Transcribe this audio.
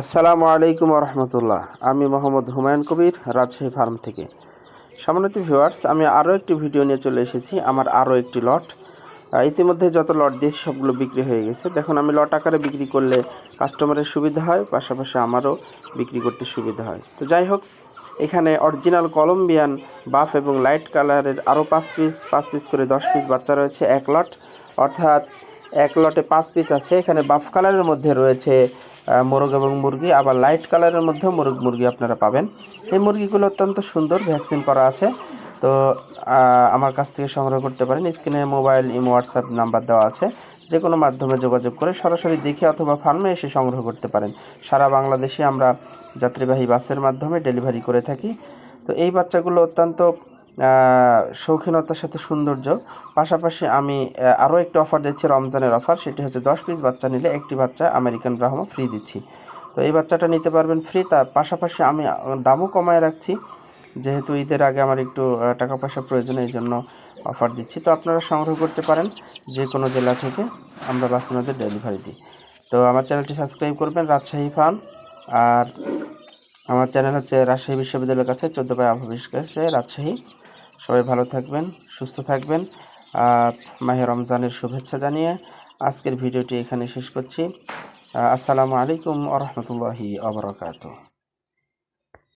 আসসালামু আলাইকুম রহমতুল্লাহ আমি মোহাম্মদ হুমায়ুন কবির, রাজশাহী ফার্ম থেকে। সম্মানিত ভিউয়ার্স, আমি আরও একটি ভিডিও নিয়ে চলে এসেছি, আমার আরও একটি লট। ইতিমধ্যে যত লট দিয়েছি, সবগুলো বিক্রি হয়ে গেছে। দেখুন, আমি লট আকারে বিক্রি করলে কাস্টমারের সুবিধা হয়, পাশাপাশি আমারও বিক্রি করতে সুবিধা হয়। তো যাই হোক, এখানে অরিজিনাল কলম্বিয়ান বাফ এবং লাইট কালারের আরও পাঁচ পিস পাঁচ পিস করে দশ পিস বাচ্চা রয়েছে, এক লট। অর্থাৎ এক লটে পাঁচ পিস আছে। এখানে বাফ কালারের মধ্যে রয়েছে মোরগ এবং মুরগি, আবার লাইট কালারের মধ্যেও মোরগ মুরগি আপনারা পাবেন। এই মুরগিগুলো অত্যন্ত সুন্দর ভ্যাকসিন করা আছে। তো আমার কাছ থেকে সংগ্রহ করতে পারেন। স্ক্রিনে মোবাইল ইমো হোয়াটসঅ্যাপ নাম্বার দেওয়া আছে। যে কোনো মাধ্যমে যোগাযোগ করে সরাসরি দেখে অথবা ফার্মে এসে সংগ্রহ করতে পারেন। সারা বাংলাদেশে আমরা যাত্রীবাহী বাসের মাধ্যমে ডেলিভারি করে থাকি। তো, এই বাচ্চাগুলো অত্যন্ত শৌখিনতার সাথে সৌন্দর্য। পাশাপাশি আমি আরও একটি অফার দিচ্ছি, রমজানের অফার সেটি হচ্ছে দশ পিস বাচ্চা নিলে একটি বাচ্চা আমেরিকান ব্রাহ্মা ফ্রি দিচ্ছি। তো এই বাচ্চাটা নিতে পারবেন ফ্রি তার পাশাপাশি আমি দামও কমায় রাখছি। যেহেতু ঈদের আগে আমার একটু টাকা পয়সা প্রয়োজন, এই জন্য অফার দিচ্ছি। তো আপনারা সংগ্রহ করতে পারেন। যে কোনো জেলা থেকে আমরা বাসিন্দাদের ডেলিভারি দিই। তো আমার চ্যানেলটি সাবস্ক্রাইব করবেন, রাজশাহী ফার্ম। আর আমার চ্যানেল হচ্ছে রাজশাহী বিশ্ববিদ্যালয়ের কাছে, চোদ্দ আভাবিশ কাছে, রাজশাহী। সবাই ভালো থাকবেন, সুস্থ থাকবেন। মাহে রমজানের শুভেচ্ছা জানিয়ে আজকের ভিডিওটি এখানে শেষ করছি। আসসালামু আলাইকুম আ রহমতুল্লাহি আবরকাত